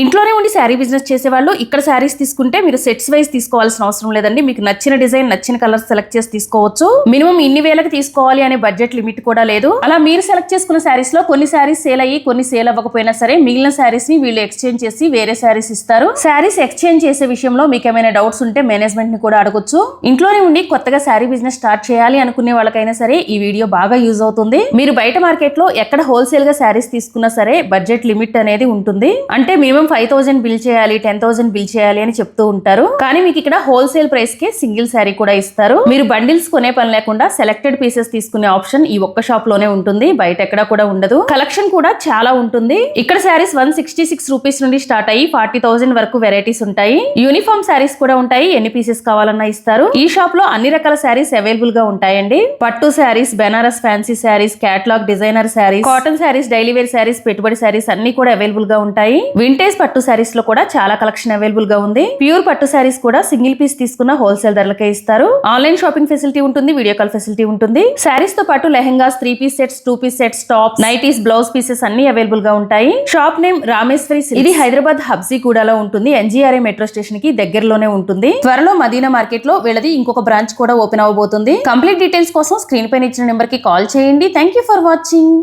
ఇంట్లోనే ఉండి శారీ బిజినెస్ చేసేవాళ్ళు ఇక్కడ శారీస్ తీసుకుంటే మీరు సెట్స్ వైజ్ తీసుకోవాల్సిన అవసరం లేదండి. మీకు నచ్చిన డిజైన్ నచ్చిన కలర్ సెలెక్ట్ చేసి తీసుకోవచ్చు. మినిమం ఇన్ని వేలకు తీసుకోవాలి అనే బడ్జెట్ లిమిట్ కూడా లేదు. అలా మీరు సెలెక్ట్ చేసుకున్న శారీస్లో కొన్ని శారీస్ సేల్ అయ్యి కొన్ని సేల్ అవ్వకపోయినా సరే మిగిలిన శారీస్ని వీళ్ళు ఎక్స్చేంజ్ చేసి వేరే శారీస్ ఇస్తారు. శారీస్ ఎక్స్చేంజ్ చేసే విషయంలో మీకు ఏమైనా డౌట్స్ ఉంటే మేనేజ్మెంట్ని కూడా అడగొచ్చు. ఇంట్లోనే ఉండి కొత్తగా శారీ బిజినెస్ స్టార్ట్ చేయాలి అనుకునే వాళ్ళకైనా సరే ఈ వీడియో బాగా యూజ్ అవుతుంది. మీరు బయట మార్కెట్లో ఎక్కడ హోల్సేల్గా శారీస్ తీసుకున్నా సరే బడ్జెట్ లిమిట్ అనేది ఉంటుంది. అంటే మినిమం ఫైవ్ థౌసండ్ బిల్ చేయాలి టెన్ థౌసండ్ బిల్ చేయాలి అని చెప్తూ ఉంటారు. కానీ మీకు ఇక్కడ హోల్సేల్ ప్రైస్కి సింగిల్ శారీ కూడా ఇస్తారు. మీరు బండిల్స్ కొనే పని లేకుండా సెలెక్టెడ్ పీసెస్ తీసుకునే ఆప్షన్ ఈ ఒక్క షాప్లోనే ఉంటుంది. బయట ఎక్కడ కూడా ఉండదు. కలెక్షన్ కూడా చాలా ఉంటుంది. ఇక్కడ saris one sixty six rupees నుండి స్టార్ట్ అయ్యి ఫార్టీ థౌసండ్ వరకు వెరైటీస్ ఉంటాయి. యూనిఫామ్ శారీస్ కూడా ఉంటాయి. ఎన్ని పీసెస్ కావాలన్నా ఇస్తారు. ఈ షాప్లో అన్ని రకాల శారీస్ అవైలబుల్గా ఉంటాయండి. పట్టు saris Banaras fancy saris catalogue designer saris cotton saris daily wear saris పెట్టుబడి శారీస్ అన్ని కూడా అవైలబుల్గా ఉంటాయి. వింటేజ్ పట్టు శారీస్లో కూడా చాలా కలెక్షన్ అవైలబుల్గా ఉంది. ప్యూర్ పట్టు శారీస్ కూడా సింగిల్ పీస్ తీసుకున్న హోల్సేల్ ధరలకే ఇస్తారు. ఆన్లైన్ షాపింగ్ ఫెసిలిటీ ఉంటుంది వీడియో కాల్ ఫెసిలిటీ ఉంటుంది. శారీస్తో పాటు lehengas three piece sets two piece sets top nighties blouse pieces అన్ని అవైలబుల్గా ఉంటాయి. షాప్ నేమ్ రామేశ్వరి ఇది హైదరాబాద్ హబ్సీగూడలో ఉంటుంది. ఎన్జీఆర్ఏ మెట్రో స్టేషన్కి దగ్గరలోనే ఉంటుంది. త్వరలో మదీనా మార్కెట్లో వీళ్ళది ఇంకొక బ్రాంచ్ కూడా ఓపెన్ అవబోతుంది. కంప్లీట్ డీటెయిల్స్ కోసం స్క్రీన్ పైన ఇచ్చిన నెంబర్కి కాల్ చేయండి. Thank you for watching